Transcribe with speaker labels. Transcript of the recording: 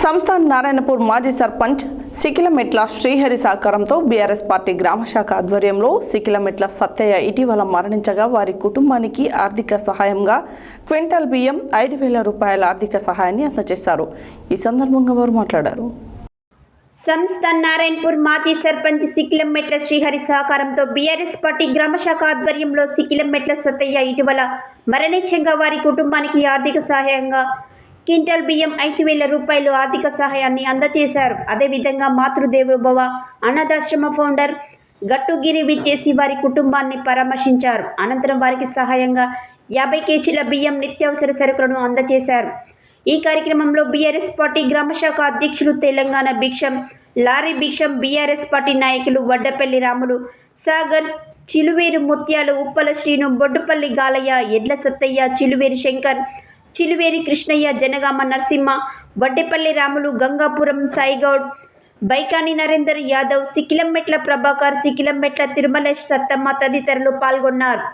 Speaker 1: సంస్థాన్ నారాయణపూర్ మాజీ సర్పంచ్ సికిలమెట్ల శ్రీహరి సహకారంతో BRS party గ్రామ శాఖ ఆధ్వర్యంలో సికిలమెట్ల సత్తయ్య ఇటీవల మరణించగా వారి కుటుంబానికి ఆర్థిక సహాయంగా క్వింటాల్ బియ్యం ఐదు వేల రూపాయల ఆర్థిక సహాయాన్ని అందజేశారు. ఈ సందర్భంగా వారు మాట్లాడారు.
Speaker 2: సంస్థ నారాయణపూర్ మాజీ సర్పంచ్ సికిలంమెట్ల శ్రీహరి సహకారంతో బీఆర్ఎస్ పార్టీ గ్రామ శాఖ ఆధ్వర్యంలో సికిలంమెట్ల సత్తయ్య ఇటీవల మరణించంగా వారి కుటుంబానికి ఆర్థిక సహాయంగా క్వింటల్ బియ్యం ఐదు వేల రూపాయలు ఆర్థిక సహాయాన్ని అందజేశారు అదేవిధంగా మాతృదేవోభవ అనాథాశ్రమ ఫౌండర్ గట్టుగిరి విచ్చేసి వారి కుటుంబాన్ని పరామర్శించారు. అనంతరం వారికి సహాయంగా యాభై కేజీల బియ్యం నిత్యావసర సరుకులను అందజేశారు ఈ కార్యక్రమంలో బీఆర్ఎస్ పార్టీ గ్రామ శాఖ అధ్యక్షులు Telangana Bhiksham lorry Bhiksham BRS party నాయకులు వడ్డపల్లి రాములు సాగర్ చిలువేరు ముత్యాలు ఉప్పల శ్రీను బొడ్డుపల్లి గాలయ్య ఎడ్ల సత్తయ్య చిలువేరు శంకర్ చిలువేరి కృష్ణయ్య జనగామ నరసింహ వడ్డెపల్లి రాములు గంగాపురం సాయిగౌడ్ బైకాని నరేందర్ యాదవ్ సికిలంమెట్ల ప్రభాకర్ సికిలంమెట్ల తిరుమలేష్ సత్తమ్మ తదితరులు పాల్గొన్నారు.